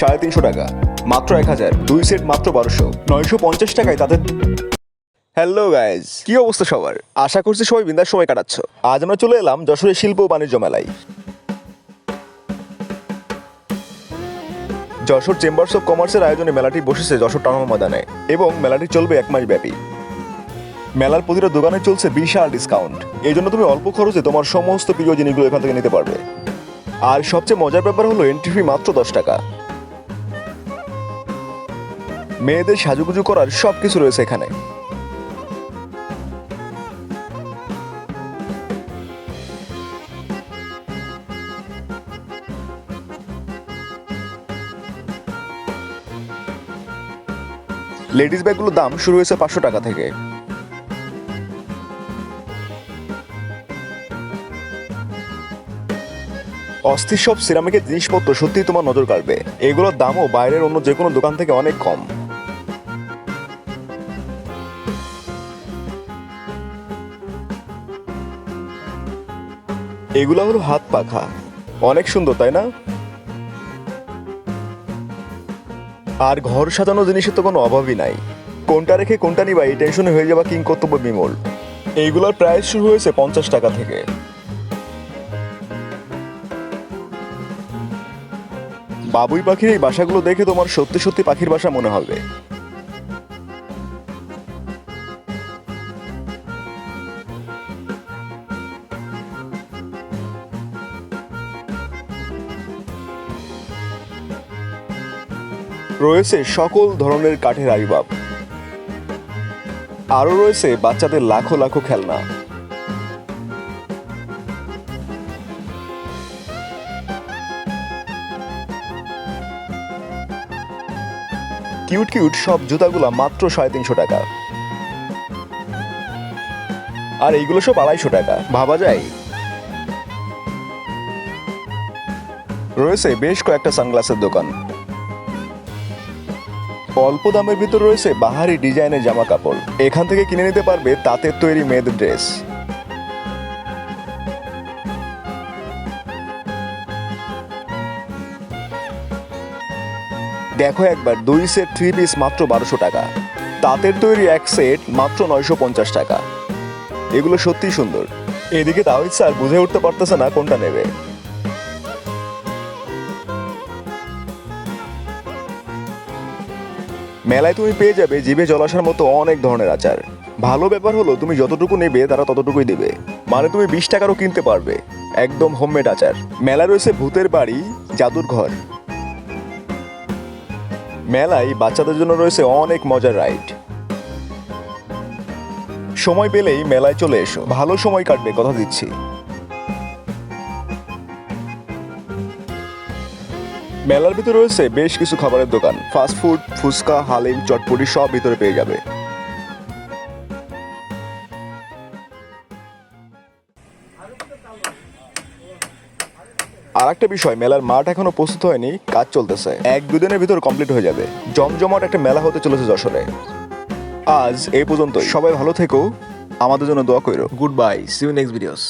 সাড়ে তিনশো টাকা। মাত্র এক হাজার। দুই সেট মাত্র বারোশো। নয়শো পঞ্চাশ টাকায় তাদের হ্যালো গাইজ কি অবস্থা সবার? আশা করছি সবাই বিন্দার সময় কাটাচ্ছ। আজ আমরা চলে এলাম যশোরের শিল্প ও বাণিজ্য মেলায়। যশোর চেম্বার্স অফ কমার্সের আয়োজনে মেলাটি বসেছে যশোর টাউন ময়দানে এবং মেলাটি চলবে এক মাস ব্যাপী। মেলার প্রতিটা দোকানে চলছে বিশাল ডিসকাউন্ট এই জন্য তুমি অল্প খরচে তোমার সমস্ত প্রিয় জিনিসগুলো এখান থেকে নিতে পারবে। আর সবচেয়ে মজার ব্যাপার হলো এন্ট্রি ফি মাত্র দশ টাকা। মেয়েদের সাজুগুজু করার সব কিছু রয়েছে এখানে। লেডিস ব্যাগগুলোর দাম শুরু হয়েছে পাঁচশো টাকা থেকে। অস্থির সব সিরামিকের জিনিসপত্র সত্যিই তোমার নজর কাড়বে। এগুলোর দামও বাইরের অন্য যে কোনো দোকান থেকে অনেক কম। এগুলো হলো হাত পাখা। অনেক সুন্দর, তাই না? আর ঘর সাজানো জিনিসের তো কোনো অভাবই নাই। কোনটা রেখে কোনটা নিবা, এই টেনশনে হয়ে যাবা কিং কর্তব্য বিমল। এইগুলোর প্রাইস শুরু হয়েছে পঞ্চাশ টাকা থেকে। বাবুই পাখির এই বাসাগুলো দেখে তোমার সত্যি সত্যি পাখির বাসা মনে হবে। রয়েছে সকল ধরনের কাঠের আসবাব আরও রয়েছে বাচ্চাদের লাখো লাখো খেলনা। কিউট কিউট সব জুতাগুলা মাত্র সাড়ে তিনশো টাকা। আর এইগুলো সব আড়াইশো টাকা। ভাবা যায়? রয়েছে বেশ কয়েকটা সানগ্লাসের দোকান। অল্প দামের ভিতর রয়েছে বাহারি ডিজাইনের জামা কাপড় এখান থেকে কিনে নিতে পারবে তাঁতের তৈরি মেয়েদের ড্রেস। দেখো একবার, দুই সেট থ্রি পিস মাত্র বারোশো টাকা। তাঁতের তৈরি এক সেট মাত্র নয়শো পঞ্চাশ টাকা। এগুলো সত্যিই সুন্দর। এদিকে তাহিদ স্যার বুঝে উঠতে পারতেছে না কোনটা নেবে। মেলায় তুমি পেয়ে যাবে জিভে জল আসার মতো অনেক ধরনের আচার। ভালো ব্যাপার হলো, তুমি যতটুকু নেবে তারা ততটুকুই দেবে। মানে তুমি বিশ টাকারও কিনতে পারবে। একদম হোমমেড আচার। মেলা রয়েছে ভূতের বাড়ি, জাদুর ঘর। মেলায় বাচ্চাদের জন্য রয়েছে অনেক মজার রাইড। সময় পেলেই মেলায় চলে এসো। ভালো সময় কাটবে, কথা দিচ্ছি। মেলার ভিতরে রয়েছে বেশ কিছু খাবারের দোকান। ফাস্টফুড ফুচকা, হালিম, চটপটি সব ভিতরে পেয়ে যাবে। আর একটা বিষয়, মেলার মাঠ এখনও প্রস্তুত হয়নি, কাজ চলতেছে। এক দুদিনের ভিতর কমপ্লিট হয়ে যাবে। জমজমাট একটা মেলা হতে চলেছে যশোরে। আজ এই পর্যন্ত সবাই ভালো থেকো। আমাদের জন্য দোয়া করো good bye see you next videos